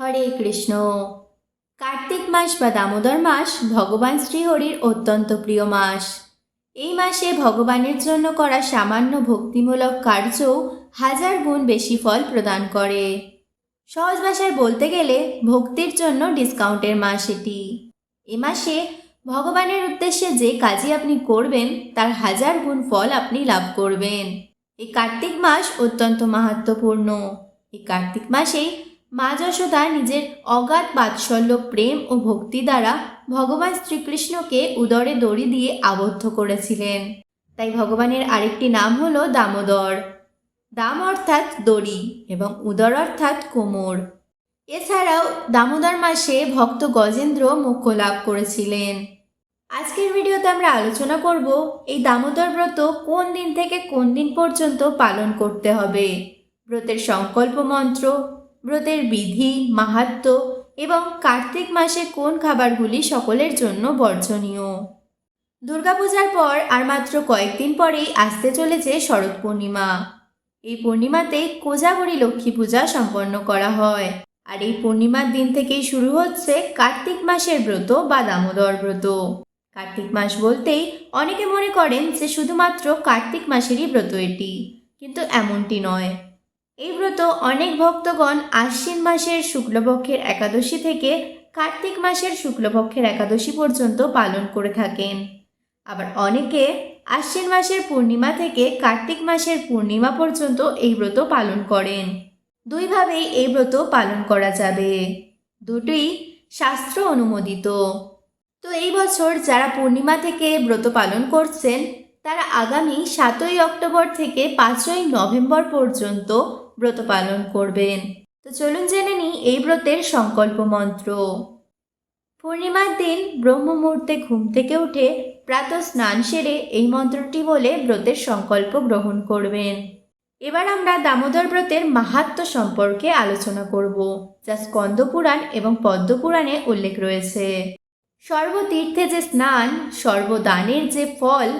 হরে কৃষ্ণ। কার্তিক মাস বা দামোদর মাস ভগবান শ্রীহরির অত্যন্ত প্রিয় মাস। এই মাসে ভগবানের জন্য করা সামান্য ভক্তিমূলক কার্য হাজার গুণ বেশি ফল প্রদান করে। সহজ ভাষায় বলতে গেলে ভক্তির জন্য ডিসকাউন্টের মাস এটি। এ মাসে ভগবানের উদ্দেশ্যে যে কাজই আপনি করবেন, তার হাজার গুণ ফল আপনি লাভ করবেন। এই কার্তিক মাস অত্যন্ত মাহাত্মপূর্ণ। এই কার্তিক মাসেই মা যশোদা নিজের অগাধ বাৎসল্য প্রেম ও ভক্তি দ্বারা ভগবান শ্রীকৃষ্ণকে উদরে দড়ি দিয়ে আবদ্ধ করেছিলেন। তাই ভগবানের আরেকটি নাম হল দামোদর। দাম অর্থাৎ দড়ি এবং উদর অর্থাৎ কোমর। এছাড়াও দামোদর মাসে ভক্ত গজেন্দ্র মোক্ষ লাভ করেছিলেন। আজকের ভিডিওতে আমরা আলোচনা করব এই দামোদর ব্রত কোন দিন থেকে কোন দিন পর্যন্ত পালন করতে হবে। ব্রতের সংকল্প মন্ত্র ব্রতের বিধি মাহাত্ম্য এবং কার্তিক মাসে কোন খাবারগুলি সকলের জন্য বর্জনীয়? দুর্গাপূজার পর আর মাত্র কয়েকদিন পরেই আসতে চলেছে শরৎ পূর্ণিমা। এই পূর্ণিমাতে কোজাগরী লক্ষ্মী পূজা সম্পন্ন করা হয়। আর এই পূর্ণিমার দিন থেকেই শুরু হচ্ছে কার্তিক মাসের ব্রত বা দামোদর ব্রত। কার্তিক মাস বলতেই অনেকে মনে করেন যে শুধুমাত্র কার্তিক মাসেরই ব্রত এটি, কিন্তু এমনটি নয়। এই ব্রত অনেক ভক্তগণ আশ্বিন মাসের শুক্লপক্ষের একাদশী থেকে কার্তিক মাসের শুক্লপক্ষের একাদশী পর্যন্ত পালন করে থাকেন। আবার অনেকে আশ্বিন মাসের পূর্ণিমা থেকে কার্তিক মাসের পূর্ণিমা পর্যন্ত এই ব্রত পালন করেন। দুইভাবেই এই ব্রত পালন করা যাবে। দুটোই শাস্ত্র অনুমোদিত। তো এই বছর যারা পূর্ণিমা থেকে ব্রত পালন করছেন, তারা আগামী সাতই অক্টোবর থেকে পাঁচই নভেম্বর পর্যন্ত ব্রত পালন করবেন। তো চলুন জেনে নিই এই ব্রতের সংকল্প মন্ত্র পূর্ণিমার দিন ব্রহ্ম মুহূর্তে ঘুম থেকে উঠে প্রাত স্নান সেরে এই মন্ত্রটি বলে ব্রতের সংকল্প গ্রহণ করবেন। এবার আমরা দামোদর ব্রতের মাহাত্ম্য সম্পর্কে আলোচনা করব, যা স্কন্দপুরাণ এবং পদ্মপুরাণে উল্লেখ রয়েছে। সর্বতীর্থে যে স্নান, সর্বদানের যে ফল,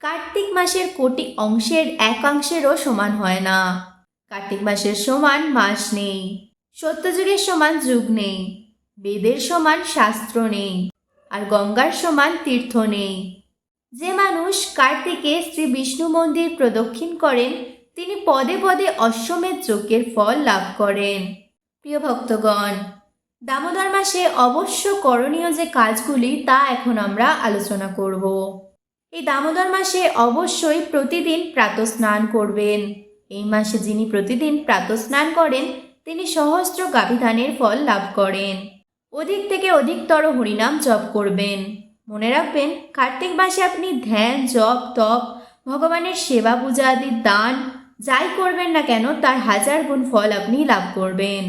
কার্তিক মাসের কোটি অংশের একাংশেরও সমান হয় না। কার্তিক মাসের সমান মাস নেই, সত্যযুগের সমান যুগ নেই, বেদের সমান শাস্ত্র নেই, আর গঙ্গার সমান তীর্থ নেই। যে মানুষ কার্তিকে শ্রী বিষ্ণু মন্দির প্রদক্ষিণ করেন, তিনি পদে পদে অশ্বমেধ যজ্ঞের ফল লাভ করেন। প্রিয় ভক্তগণ, দামোদর মাসে অবশ্য করণীয় যে কাজগুলি তা এখন আমরা আলোচনা করব। এই দামোদর মাসে অবশ্যই প্রতিদিন প্রাতস্নান করবেন। এই মাসে যিনি প্রতিদিন প্রাতস্নান করেন, তিনি সহস্র গাভিধানের ফল লাভ করেন। অধিক থেকে অধিকতর হরিনাম জপ করবেন। মনে রাখবেন, কার্তিক মাসে আপনি ধ্যান, জপ, তপ, ভগবানের সেবা পূজা আদি, দান, যাই করবেন না কেন, তার হাজার গুণ ফল আপনি লাভ করবেন।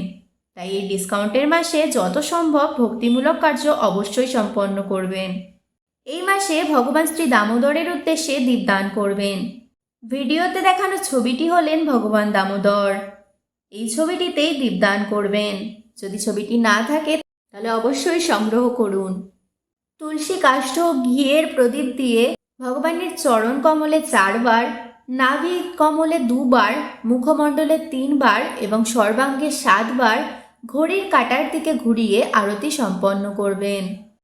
তাই এই ডিসকাউন্টের মাসে যত সম্ভব ভক্তিমূলক কার্য অবশ্যই সম্পন্ন করবেন। এই মাসে ভগবান শ্রী দামোদরের উদ্দেশ্যে দীপদান করবেন। ভিডিওতে দেখানো ছবিটি হলেন ভগবান দামোদর। এই ছবিটিতেই দীপদান করবেন। যদি ছবিটি না থাকে, তাহলে অবশ্যই সংগ্রহ করুন। তুলসী কাষ্ঠ ঘিয়ের প্রদীপ দিয়ে ভগবানের চরণ কমলে চারবার, নাভি কমলে দুবার, মুখমণ্ডলে তিনবার এবং সর্বাঙ্গে সাতবার ঘড়ির কাটার দিকে ঘুরিয়ে আরতি সম্পন্ন করবেন।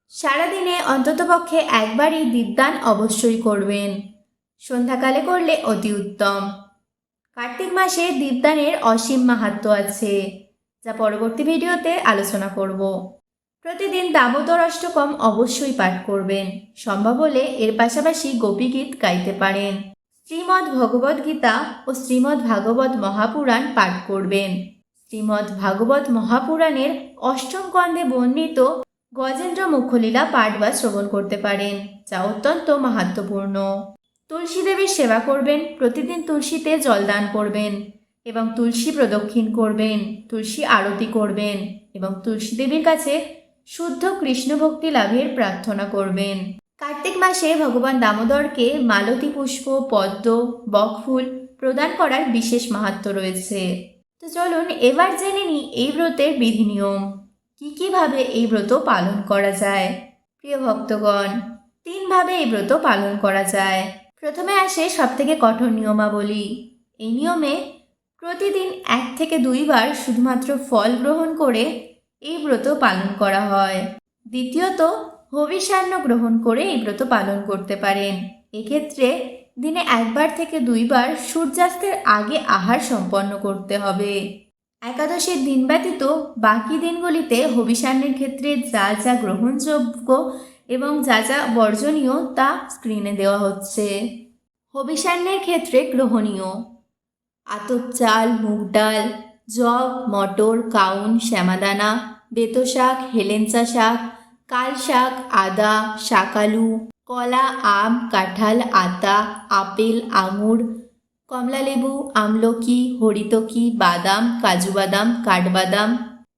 সারাদিনে অন্ততপক্ষে একবারই দীপদান অবশ্যই করবেন। সন্ধ্যাকালে করলে অতি উত্তম। কার্তিক মাসে দীপদানের অসীম মাহাত্ম আছে, যা পরবর্তী ভিডিওতে আলোচনা করব। প্রতিদিন দামোদর অষ্টকম অবশ্যই পাঠ করবেন। সম্ভব হলে এর পাশাপাশি গোপীগীত গাইতে পারেন। শ্রীমদ্ ভগবদ গীতা ও শ্রীমদ্ ভাগবত মহাপুরাণ পাঠ করবেন। শ্রীমদ্ ভাগবত মহাপুরাণের অষ্টম কন্দে বর্ণিত গজেন্দ্র মুখলীলা পাঠ বা শ্রবণ করতে পারেন, যা অত্যন্ত মাহাত্মপূর্ণ। তুলসী দেবীর সেবা করবেন, প্রতিদিন তুলসীতে জলদান করবেন এবং তুলসী প্রদক্ষিণ করবেন, তুলসী আরতি করবেন এবং তুলসী দেবীর কাছে শুদ্ধ কৃষ্ণ ভক্তি লাভের প্রার্থনা করবেন। কার্তিক মাসে ভগবান দামোদরকে মালতী পুষ্প, পদ্ম, বকফুল প্রদান করার বিশেষ মাহাত্ম রয়েছে। তো চলুন এবার জেনে নিই এই ব্রতের বিধি নিয়ম কি কীভাবে এই ব্রত পালন করা যায়? প্রিয় ভক্তগণ তিনভাবে এই ব্রত পালন করা যায়। প্রথমে আসে সবথেকে কঠোর নিয়মাবলী। এই নিয়মে প্রতিদিন এক থেকে দুইবার শুধুমাত্র ফল গ্রহণ করে এই ব্রত পালন করা হয়। দ্বিতীয়ত হবিষান্ন গ্রহণ করে এই ব্রত পালন করতে পারেন। এক্ষেত্রে দিনে একবার থেকে দুইবার সূর্যাস্তের আগে আহার সম্পন্ন করতে হবে। একাদশীর দিন ব্যতীত বাকি দিনগুলিতে হবিষান্নের ক্ষেত্রে যা যা গ্রহণযোগ্য এবং যা যা বর্জনীয় তা স্ক্রিনে দেওয়া হচ্ছে। হবিষান্নের ক্ষেত্রে গ্রহণীয়। আতপ চাল, মুগ ডাল জব মটর, কাউন, শ্যামাদানা, বেতো শাক, হেলেঞ্চা শাক, কাল শাক, আদা, শাকালু, কলা, আম, কাঁঠাল, আতা, আপেল, আঙুর, কমলালেবু, আমলকি, হরিতকি, বাদাম কাজু বাদাম কাঠবাদাম,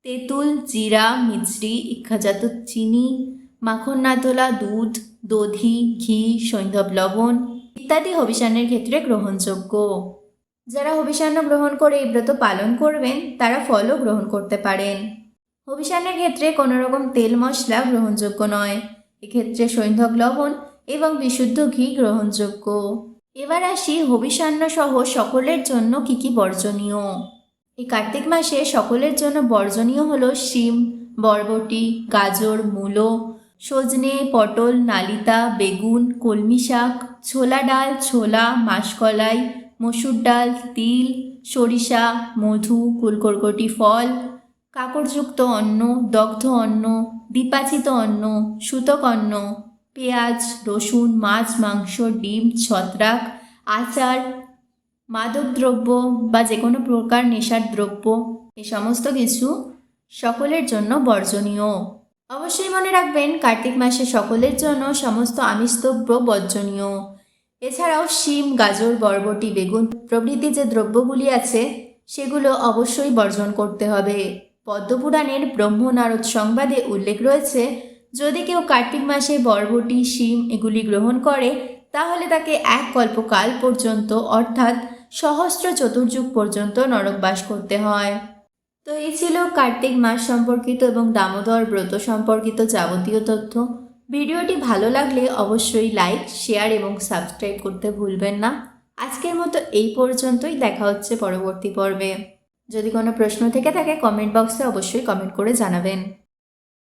তেঁতুল, জিরা, মিছরি ইক্ষাজাত চিনি মাখন নাতলা দুধ, দধি, ঘি, সৈন্ধব লবণ ইত্যাদি হবিষান্নের ক্ষেত্রে গ্রহণযোগ্য। যারা হবিষান্ন গ্রহণ করে এই ব্রত পালন করবেন, তারা ফলও গ্রহণ করতে পারেন। হবিষান্নের ক্ষেত্রে কোনো রকম তেল মশলা গ্রহণযোগ্য নয়। এক্ষেত্রে সৈন্ধব লবণ এবং বিশুদ্ধ ঘি গ্রহণযোগ্য। এবার আসি হবিষান্ন সহ সকলের জন্য কি কি বর্জনীয়? এই কার্তিক মাসে সকলের জন্য বর্জনীয় হলো শিম, বরবটি, গাজর, মূলো সজনে, পটল, নালিতা, বেগুন, কলমি শাক, ছোলা ডাল, ছোলা, মাসকলাই, মসুর ডাল, তিল, সরিষা, মধু, কুলকরকটি ফল কাকড়যুক্ত অন্ন, দগ্ধ অন্ন, দ্বিপাচিত অন্ন, সুতক অন্ন, পেঁয়াজ, রসুন, মাছ, মাংস, ডিম, ছত্রাক, আচার, মাদকদ্রব্য বা যে কোনো প্রকার নেশার দ্রব্য, এ সমস্ত কিছু সকলের জন্য বর্জনীয়। অবশ্যই মনে রাখবেন, কার্তিক মাসে সকলের জন্য সমস্ত আমিষদ্রব্য বর্জনীয়। এছাড়াও শিম, গাজর, বরবটি, বেগুন প্রভৃতি যে দ্রব্যগুলি আছে, সেগুলো অবশ্যই বর্জন করতে হবে। পদ্মপুরাণের ব্রহ্মনারদ সংবাদে উল্লেখ রয়েছে, যদি কেউ কার্তিক মাসে বরবটি, শিম এগুলি গ্রহণ করে, তাহলে তাকে এক কল্পকাল পর্যন্ত, অর্থাৎ সহস্র চতুর্যুগ পর্যন্ত নরকবাস করতে হয়। তো এই ছিল কার্তিক মাস সম্পর্কিত এবং দামোদর ব্রত সম্পর্কিত যাবতীয় তথ্য। ভিডিওটি ভালো লাগলে অবশ্যই লাইক, শেয়ার এবং সাবস্ক্রাইব করতে ভুলবেন না। আজকের মতো এই পর্যন্তই, দেখা হচ্ছে পরবর্তী পর্বে। যদি কোনো প্রশ্ন থেকে থাকে কমেন্ট বক্সে অবশ্যই কমেন্ট করে জানাবেন।